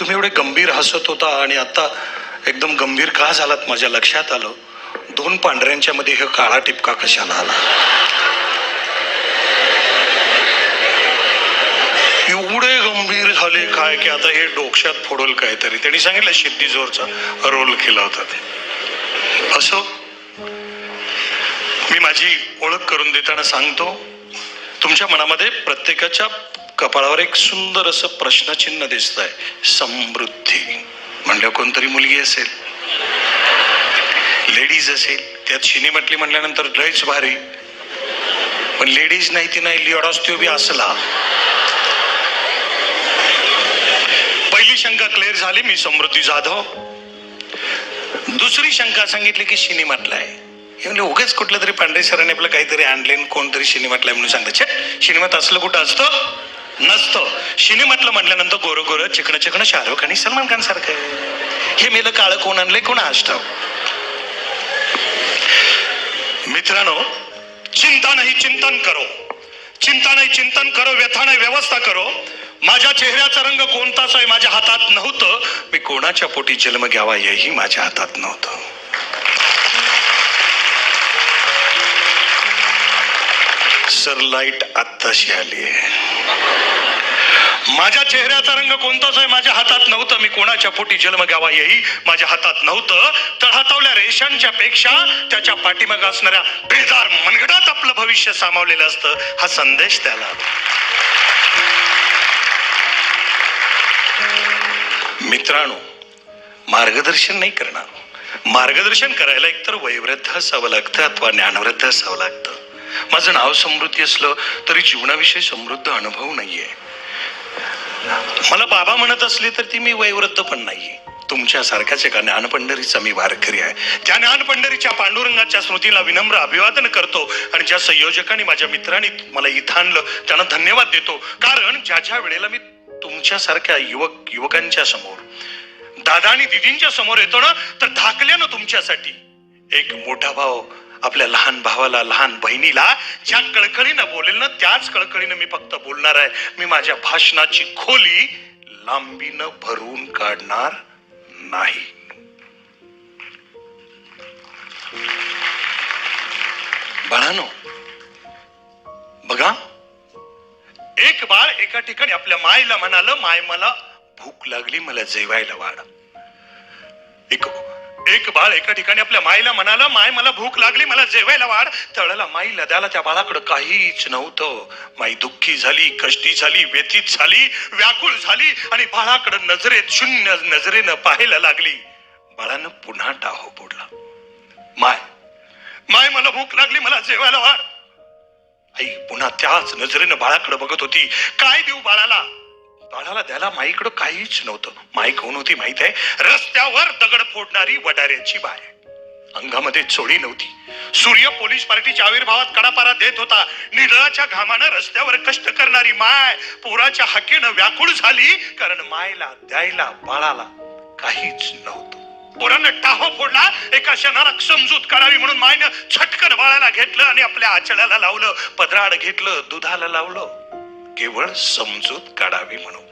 तुम्ही एवढे गंभीर हसत होता आणि आता एकदम गंभीर का झालात माझ्या लक्षात आलं? दोन पांढऱ्यांच्या मध्ये हे काळा टिपका कशाला आला? एवढे गंभीर झाले काय की आता हे डोक्यात फोडल काहीतरी. त्यांनी सांगितलं शिद्दी जोरचा रोल केला होता ते. असो मी माझी ओळख करून देताना सांगतो तुमच्या मनामध्ये प्रत्येकाच्या कपाळावर एक सुंदर असं प्रश्नचिन्ह दिसत आहे समृद्धी. म्हणल्या कोणतरी मुलगी असेल. लेडीज असेल. त्यात शिनी म्हटली म्हटल्यानंतर लयच भारी. पण लेडीज नाही ती नाही लिओडॉस तो बी असला. पहिली शंका क्लिअर झाली मी समृद्धी जाधव. दुसरी शंका सांगितली की शिनी म्हटलाय हे म्हणजे उगाच कुठलं तरी पांढरे सरांनी आपलं काहीतरी आणले आणि कोणतरी सिनेमातलाय म्हटलंय म्हणून सांगतात छे सिनेमात असलं कुठं असतं? नसतं. सिनेमातलं म्हटल्यानंतर गोरं गोरं चिकणं चिकणं शाहरुख आणि सलमान खान सारखं. आहे. हे मेलं काळं कोण आणलंय कोण आष्टाव मित्रांनो चिंता नाही चिंतन करो. चिंता नाही चिंतन करो व्यथा नाही व्यवस्था करो. माझ्या चेहऱ्याचा रंग कोणताच आहे माझ्या हातात नव्हतं. मी कोणाच्या पोटी जन्म घ्यावा हेही माझ्या हातात नव्हतं. सर लाइट आत्ताशी आली माझ्या चेहऱ्याचा रंग कोणताच आहे? माझ्या हातात नव्हतं. मी कोणाच्या पोटी जन्म घ्यावा येई? माझ्या हातात नव्हतं. तर हातावल्या रेषांच्या पेक्षा त्याच्या पाठीमाग असणाऱ्या बेदार मनगडात आपलं भविष्य सामावलेलं असतं. हा संदेश त्याला मित्रांनो मार्गदर्शन नाही करणार. मार्गदर्शन करायला एकतर वयोवृद्ध असावं लागतं अथवा ज्ञानवृद्ध असावं लागतं. माझं नाव समृद्धी असलं तरी जीवनाविषयी समृद्ध अनुभव नाहीये. मला बाबा म्हणत असले तर ती मी वयोवृद्ध पण नाहीये. तुमच्यासारख्याच एका ज्ञानपंढरीचा मी वारकरी आहे? त्या ज्ञानपंढरीच्या पांडुरंगाच्या स्मृतीला विनम्र अभिवादन करतो आणि ज्या संयोजकांनी माझ्या मित्रांनी मला इथं आणलं त्यांना धन्यवाद देतो. कारण ज्या ज्या वेळेला मी तुमच्यासारख्या युवक युवकांच्या समोर दादा आणि दिदींच्या समोर येतो ना तर धाकल्यानं तुमच्यासाठी. एक मोठा भाव आपल्या लहान भावाला लहान बहिणीला ज्या कळकळीनं बोलेल ना त्याच कळकळीनं मी फक्त बोलणार आहे. मी माझ्या भाषणाची खोली लांबीनं भरून काढणार नाही. बाळानो बघा एक बाळ एका ठिकाणी आपल्या मायला म्हणाल माय मला भूक लागली मला जेवायला वाढ. एक एक बाळ एका ठिकाणी आपल्या माईला म्हणाला माय मला भूक लागली मला जेवायला वाढ. तळाला माई लद्याला त्या बाळाकडे काहीच नव्हतं. माई दुःखी झाली कष्टी झाली व्यथित झाली व्याकुळ झाली आणि बाळाकडे नजरेत शून्य नजरेनं पाहायला लागली. बाळानं पुन्हा टाहो बोडला माय माय मला भूक लागली मला जेवायला वाढ. आई पुन्हा त्याच नजरेनं बाळाकडे बघत होती. काय देऊ बाळाला? बाळाला द्यायला माईकडं काहीच नव्हतं. माई कोण होती माहीत आहे? रस्त्यावर दगड फोडणारी वडाऱ्याची बाय. अंगामध्ये चोळी नव्हती. सूर्य पोलीस पार्टीच्या आविर्भावात कडापारा देत होता. निधळाच्या घामानं रस्त्यावर कष्ट करणारी माय पोराच्या हकीनं व्याकुळ झाली कारण मायला द्यायला बाळाला काहीच नव्हतं. पोरानं टाहो फोडला एका क्षणाला समजूत करावी म्हणून मायनं छटकन बाळाला घेतलं आणि आपल्या आचळ्याला लावलं पदराड घेतलं दुधाला लावलं. केवळ समजूत काढावी म्हणून.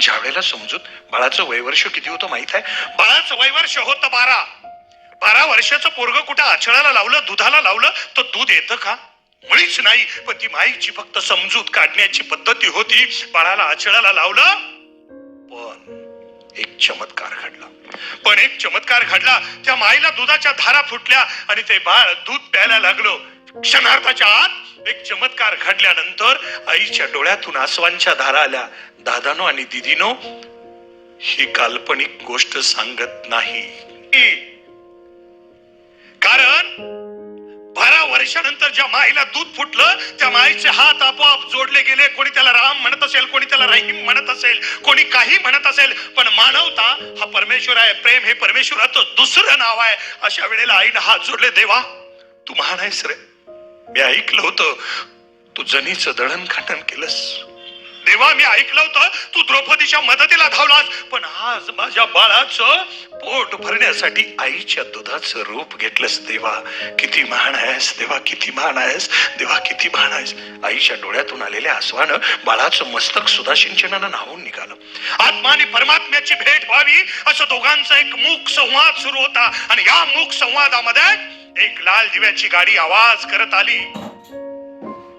ज्या वेळेला समजूत बाळाचं वयवर्ष किती होतं माहीत आहे? बाळाचं वयवर्ष होतं बारा. बारा वर्षाचं पोरग कुठं आचळाला लावलं दुधाला लावलं तर दूध येतं का? मुळीच नाही. पण ती माईची फक्त समजूत काढण्याची पद्धती होती. बाळाला आचळाला लावलं पण एक चमत्कार घडला. पण एक चमत्कार घडला. त्या माईला दुधाच्या धारा फुटल्या आणि ते बाळ दूध प्यायला लागलं. क्षणार्थाच्या आत एक चमत्कार घडल्यानंतर आईच्या डोळ्यातून आसवांच्या धारा आल्या. दादानो आणि दिदीनो ही काल्पनिक गोष्ट सांगत नाही. कारण बारा वर्षानंतर ज्या माईला दूध फुटलं त्या माईचे हात आपोआप जोडले गेले. कोणी त्याला राम म्हणत असेल कोणी त्याला रहीम म्हणत असेल कोणी काही म्हणत असेल पण मानवता हा परमेश्वर आहे प्रेम हे परमेश्वराचं दुसरं नाव आहे. अशा वेळेला आईनं हात जोडले देवा तू महान आहेस रे. मी ऐकलं होतं. तू जनीचं दळण खाटण केलंस. देवा मी ऐकलं होतं तू द्रौपदीच्या मदतीला धावलास. पण आज माझ्या बाळाचं पोट भरण्यासाठी आईच्या दुधाचं रूप घेतलंस देवा. किती महान आहेस देवा किती महान आहेस देवा किती महान आहेस. आईच्या डोळ्यातून आलेल्या आसवानं बाळाचं मस्तक सुधा सिंचनानं न्हावून निघालं. आत्मा आणि परमात्म्याची भेट व्हावी असं दोघांचा एक मूक संवाद सुरू होता. आणि या मूक संवादामध्ये एक लाल दिव्याची गाडी आवाज करत आली.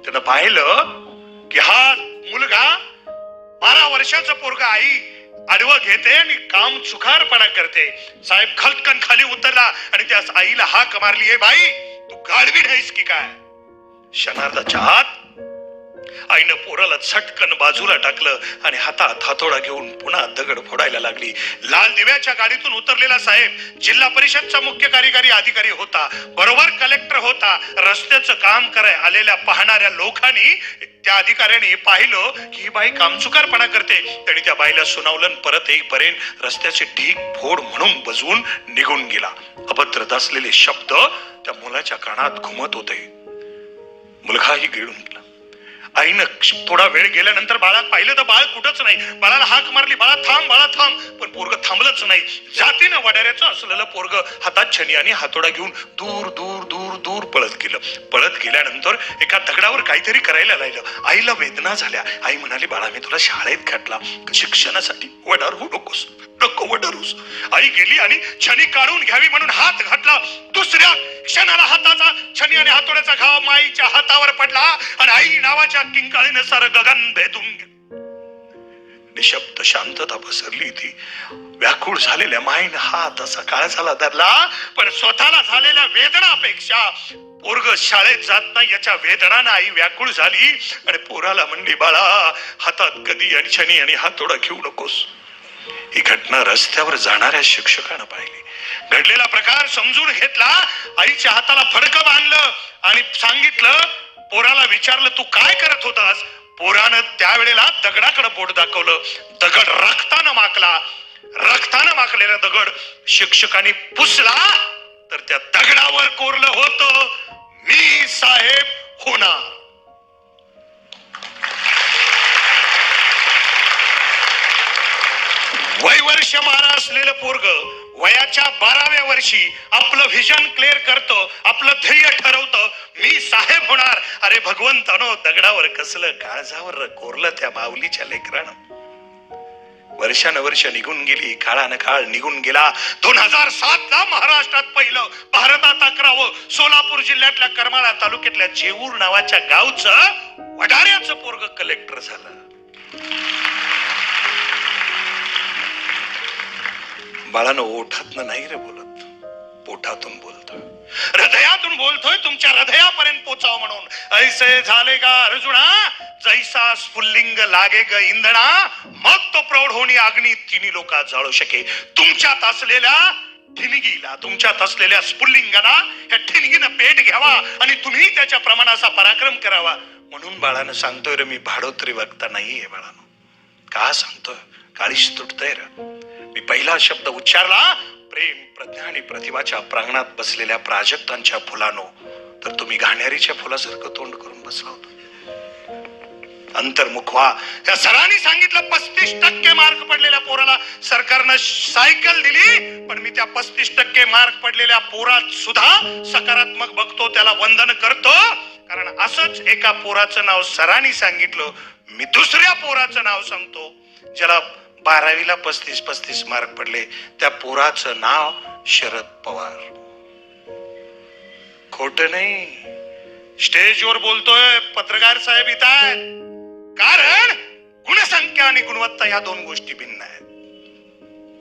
त्यानं पाहिलं की हा मुलगा बारा वर्षाचं पोरगा आई आडवं घेते आणि काम चुकारपणा करते. साहेब खलकन खाली उतरला आणि त्या आईला हाक मारली आहे बाई तू गाडवी नाहीस की काय? शनार्दाच्या आत आईनं पोराला झटकन बाजूला टाकलं आणि हातात हातोडा घेऊन पुन्हा दगड फोडायला लागली. लाल दिव्याच्या गाडीतून उतरलेला साहेब जिल्हा परिषदचा मुख्य कार्यकारी अधिकारी होता बरोबर कलेक्टर होता रस्त्याचं काम कराय आलेल्या पाहणाऱ्या लोकांनी त्या अधिकाऱ्याने पाहिलं की ही बाई कामचुकारपणा करते. त्यांनी त्या बाईला सुनावलं परत येईपर्यंत रस्त्याचे ढीक फोड म्हणून बजवून निघून गेला. अभद्रत असलेले शब्द त्या मुलाच्या कानात घुमत होते. मुलगाही गिळून आईनं थोडा वेळ गेल्यानंतर बाळा पाहिलं तर बाळ कुठंच नाही. बाळाला हाक मारली बाळा थांब बाळा थांब. पण पोरग थांबलंच नाही. जातीनं वडाऱ्याचं असलेलं पोरग हातात छनी आणि हातोडा घेऊन दूर दूर दूर दूर पळत गेलं. पळत गेल्यानंतर एका दगडावर काहीतरी करायला लागलं. आईला वेदना झाल्या. आई म्हणाली बाळा मी तुला शाळेत घातला. शिक्षणासाठी वडार होऊ नकोस. नको वडारूस आई गेली आणि छनी काढून घ्यावी म्हणून हात घातला. दुसऱ्या क्षणाला हाताचा छनी आणि हातोड्याचा घाव माईच्या हातावर पडला आणि आई नावाच्या किंकाळीने सारं गगन भेदून गेलं निशब्द शांतता पसरली ती. व्याकुळ झालेल्या माईन हात असा काळजाला धरला पण स्वतःला झालेल्या वेदनापेक्षा पोरग शाळेत जात नाही याच्या वेदनानं आई व्याकुळ झाली आणि पोराला म्हणली बाळा हातात कधी अडचणी आणि हातोडा घेऊ नकोस. ही घटना रस्त्यावर जाणाऱ्या शिक्षकानं पाहिली. घडलेला प्रकार समजून घेतला आईच्या हाताला फडकं बांधलं आणि सांगितलं पोराला विचारलं तू काय करत होतास? पोरानं त्यावेळेला दगडाकडे बोट दाखवलं. दगड रक्तानं माकला. रक्तानं माकलेला दगड शिक्षकांनी पुसला तर त्या दगडावर कोरलं होतं. मी साहेब होणार. वय वर्ष मारा असलेलं पोरग वयाच्या बाराव्या वर्षी आपलं व्हिजन क्लिअर करतं आपलं ध्येय ठरवतं. मी साहेब होणार. अरे भगवंतानो दगडावर कसलं काळजावर कोरलं त्या माऊलीच्या लेकरानं. वर्षानुवर्ष निघून गेली काळानं काळ निघून गेला. दोन हजार सात ला महाराष्ट्रात पहिलं भारतात अकरावं सोलापूर जिल्ह्यातल्या करमाळा तालुक्यातल्या जेऊर नावाच्या गावचं वडाऱ्याचं पोरग कलेक्टर झालं. बाळानं ओठातनं नाही रे बोलत. पोटातून बोलतोय. हृदयातून बोलतोय तुमच्या हृदयापर्यंत पोचाव म्हणून. ऐसे झाले का अर्जुना? जैसा स्फुल्लिंग लागे ग इंधना मग तो प्रौढ होणी अग्नी तिन्ही लोका जाळू शके. तुमच्यात असलेल्या ठिणगीला तुमच्यात असलेल्या स्फुल्लिंगाला ह्या ठिणगीनं पेट घ्यावा आणि तुम्ही त्याच्या प्रमाणाचा पराक्रम करावा. म्हणून बाळानं सांगतोय रे मी भाडोत्री वक्ता नाहीये बाळानं. का सांगतोय? काळीश तुटतंय रे. मी पहिला शब्द उच्चारला प्रेम प्रज्ञा आणि प्रतिभाच्या प्रांगणात बसलेल्या प्राजक्तांच्या फुलानो. तर तुम्ही घाणेरीच्या फुलासारखं तोंड करून बसला होता. अंतर्मुख व्हा. त्या सरांनी सांगितलं पस्तीस टक्के मार्क पडलेल्या पोराला सरकारनं सायकल दिली पण मी त्या पस्तीस टक्के मार्क पडलेल्या पोरात सुद्धा सकारात्मक बघतो त्याला वंदन करतो. कारण असंच एका पोराचं नाव सरांनी सांगितलं मी दुसऱ्या पोराचं नाव सांगतो ज्याला बारावीला पस्तीस पस्तीस मार्क पडले. त्या पोराचं नाव शरद पवार. खोट नाही. स्टेजवर बोलतोय पत्रकार साहेब इथं. कारण गुणसंख्या आणि गुणवत्ता या दोन गोष्टी भिन्न आहेत.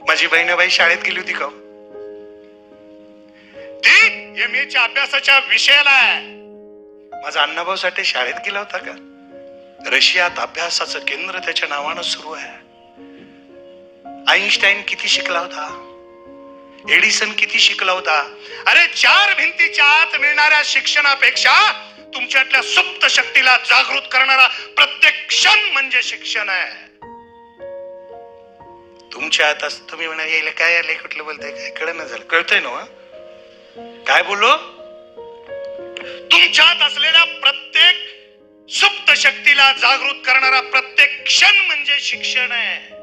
माझी बहिणबाई शाळेत गेली होती का हो? ती एम एच्या अभ्यासाच्या विषयाला आहे. माझा अण्णाभाऊ साठे शाळेत गेला होता का? रशियात अभ्यासाचं केंद्र त्याच्या नावानं सुरू आहे. आईन्स्टाईन किती शिकला होता? एडिसन किती शिकला होता? अरे चार भिंतीच्या आत मिळणाऱ्या शिक्षणापेक्षा तुमच्यातल्या सुप्त शक्तीला जागृत करणारा प्रत्येक क्षण म्हणजे शिक्षण आहे. तुमच्या आत तुम्ही म्हणा यायला काय आलंय कुठलं बोलताय? काय कळलं झालं? कळतंय ना हो? काय बोललो? तुमच्यात असलेल्या प्रत्येक सुप्त शक्तीला जागृत करणारा प्रत्येक क्षण म्हणजे शिक्षण आहे.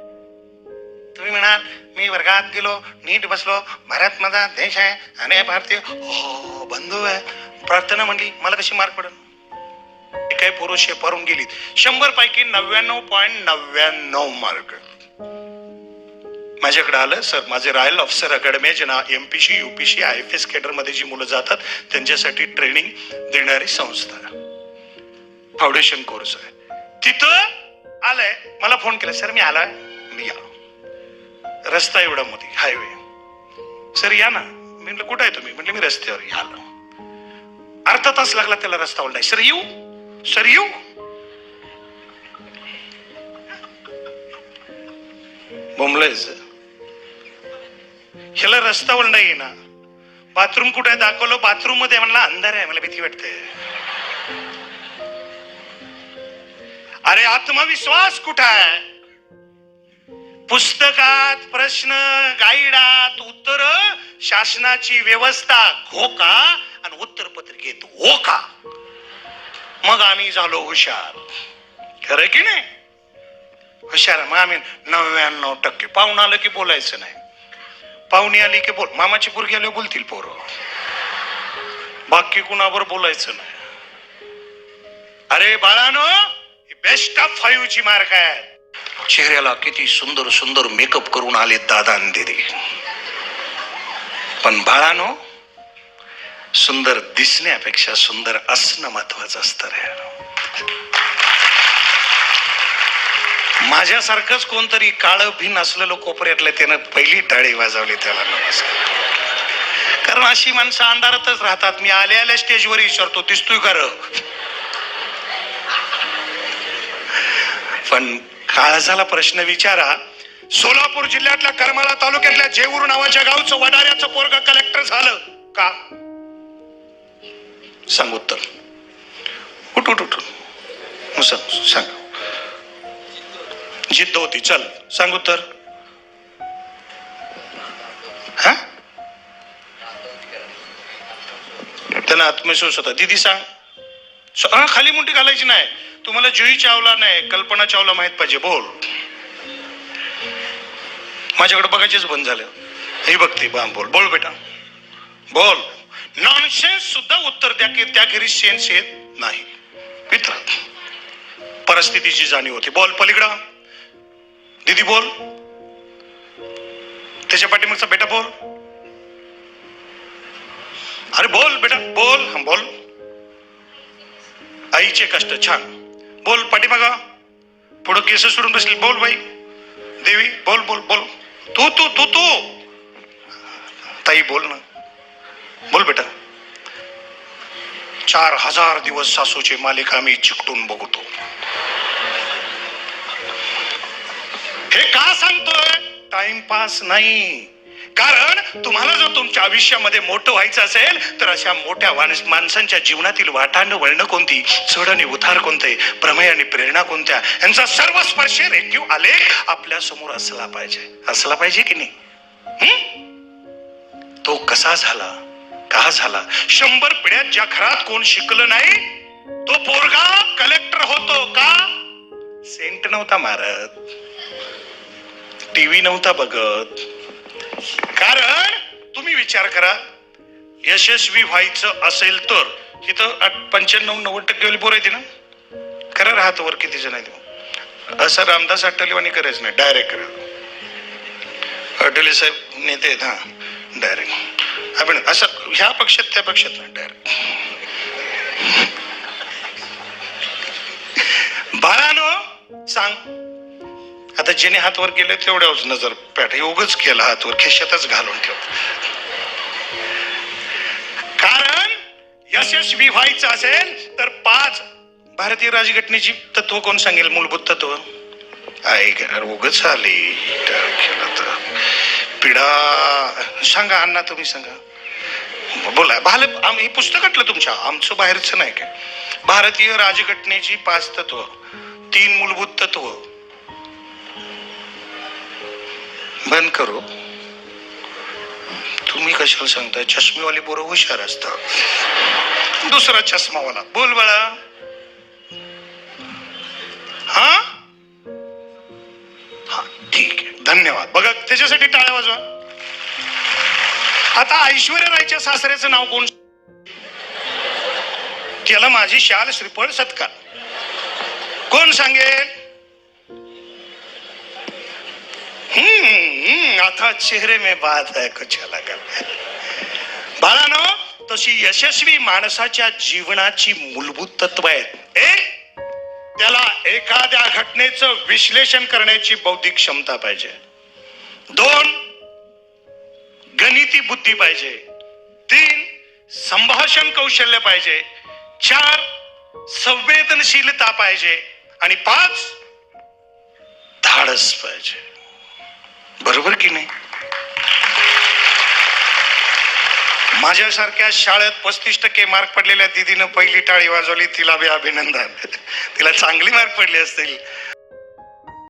तुम्ही म्हणाल मी वर्गात गेलो नीट बसलो भारत माझा देश आहे आणि भारतीय. हो बंधू आहे. प्रार्थना म्हणली मला कशी मार्क पडेल काही पुरुष परून गेली शंभर पैकी नव्याण्णव पॉईंट नव्याण्णव मार्क. माझ्याकडे आलं सर माझे रॉयल ऑफिसर अकॅडमी आहे U P UPSC I F S केडरमध्ये जी मुलं जातात त्यांच्यासाठी ट्रेनिंग देणारी संस्था. फाउंडेशन कोर्स आहे. तिथं आलंय मला फोन केला सर मी आला मी आलो रस्ता एवढा मध्ये हायवे सर या ना. मी म्हटलं कुठं आहे तुम्ही? म्हटलं मी रस्त्यावर. या आलो. अर्धा तास लागला त्याला रस्ता ओळखाय सर येऊ. सर येऊ. बोंबलायच ह्याला रस्ता ओळखा येईना. बाथरूम कुठे आहे दाखवलं? बाथरूममध्ये म्हणला अंधार आहे. मला भीती वाटते. अरे आत्मविश्वास कुठं आहे? पुस्तकात प्रश्न गाईडात उत्तर शासनाची व्यवस्था घोका आणि उत्तर पत्रिकेत ओका. मग आम्ही झालो हुशार. खरं की नाही? हुशार मग आम्ही नव्याण्णव टक्के. पाहुण आलं की बोलायचं नाही. पाहुणी आली की बोल. मामाची पोरगी आले बोलतील पोरं. बाकी कुणावर बोलायचं नाही. अरे बाळानो बेस्ट ऑफ फाईव्ह ची मार्क आहे चेहऱ्याला किती सुंदर सुंदर मेकअप करून आले दादा आणि दिदी पण बाळानो सुंदर दिसण्यापेक्षा सुंदर असणं महत्वाचं असतं रे. माझ्यासारखंच कोणतरी काळ भिन असलेलं कोपऱ्यातलं त्यानं पहिली टाळी वाजवली त्याला नमस्कार. कारण अशी माणसं अंधारातच राहतात. मी आल्या आल्या स्टेजवर विचारतो दिसतोय का पण काळजाला प्रश्न विचारा. सोलापूर जिल्ह्यातल्या करमाळा तालुक्यातल्या जेऊर नावाच्या गावचं वडाऱ्याचं पोरग कलेक्टर झालं का? सांग उत्तर. उठ उठ उठ सांग सांग. जिद्द होती. चल सांग उत्तर. हा? त्यांना आत्मविश्वास होता. दिदी सांग. हा, खाली मुंडी घालायची नाही. तुम्हाला जुई चावला नाही कल्पना चावला माहीत पाहिजे बोल. माझ्याकडे बघायचेच बंद झालं. ही बघते बा बोल. बोल बेटा. बोल. नॉनसेन्स सुद्धा उत्तर द्या की त्या घरी सेन्स येत नाही. मित्र परिस्थितीची जाणीव होती. बोल पलीकडं. दीदी बोल. त्याच्या पाठीमागचा बेटा बोल. अरे बोल बेटा. बोल. हा, बोल. आईचे कष्ट छान. बोल पाठीमागा. पुढं केस सोडून बसली. बोल बाई. देवी बोल बोल बोल. तू तू तू तू. ताई बोल ना. बोल बेटा. चार हजार दिवस सासूचे मालिका मी चिकटून बघतो. हे का सांगतोय? टाइमपास नाही. कारण तुम्हाला जर तुमच्या आयुष्यामध्ये मोठं व्हायचं असेल तर अशा मोठ्या माणसांच्या जीवनातील वाटांड वळणं कोणती? चढ आणि उतार कोणते? प्रमेय आणि प्रेरणा कोणत्या? यांचा सर्व स्पर्श रेखीव आलेख आपल्यासमोर असला पाहिजे. असला पाहिजे की नाही? तो कसा झाला? का झाला? शंभर पिढ्यात ज्या घरात कोण शिकलं नाही तो पोरगा कलेक्टर होतो का? सेंट नव्हता मारत. टीव्ही नव्हता बघत. कारण तुम्ही विचार करा यशस्वी व्हायचं असेल तर तिथं आठ- पंच्याण्णव नव्वद टक्के पोर येते ना? करा राहत वर किती जण आहेत? असं रामदास अट्टलीवाणी करायचं नाही डायरेक्ट करा. अटली साहेब नेते आहेत हा. डायरेक्ट आपण असं ह्या पक्षात त्या पक्षात नाही डायरेक्ट बाळानो सांग. आता ज्याने हातवर केले तेवढ्याच नजर पॅट. उगच केला हातवर. खिशातच घालून ठेव. कारण यशस्वी व्हायचं असेल तर पाच भारतीय राजघटनेची तत्व कोण सांगेल? मूलभूत तत्व? ऐक उगच आली. केलं तर पिढा सांगा अण्णा तुम्ही सांगा. बोला भाल हे पुस्तकातलं तुमच्या? आमचं बाहेरचं नाही काय? भारतीय राजघटनेची पाच तत्व तीन मूलभूत तत्व. बंद करू. तुम्ही कशाला सांगताय? चष्मेवाली पोरं हुशार असतात. दुसरा चष्मावाला. बोल बाळा. हा? हा ठीक आहे. धन्यवाद. बघा त्याच्यासाठी टाळ्या वाजवा. आता ऐश्वर्या रायच्या सासऱ्याचं नाव कोण? त्याला माझी शाल श्रीफळ सत्कार. कोण सांगेल? हम्म, हम्म, आता चेहरे में बात है कुछ अलग बाळानो तशी यशस्वी माणसाच्या जीवनाची मूलभूत तत्व आहेत. एक त्याला एखाद्या घटनेचं विश्लेषण करण्याची बौद्धिक क्षमता पाहिजे. दोन गणिती बुद्धी पाहिजे. तीन संभाषण कौशल्य पाहिजे. चार संवेदनशीलता पाहिजे. आणि पाच धाडस पाहिजे. बरोबर की नाही? माझ्यासारख्या शाळेत पस्तीस टक्के मार्क पडलेल्या दिदीनं पहिली टाळी वाजवली तिला बी अभिनंदन. तिला चांगली मार्क पडले असतील.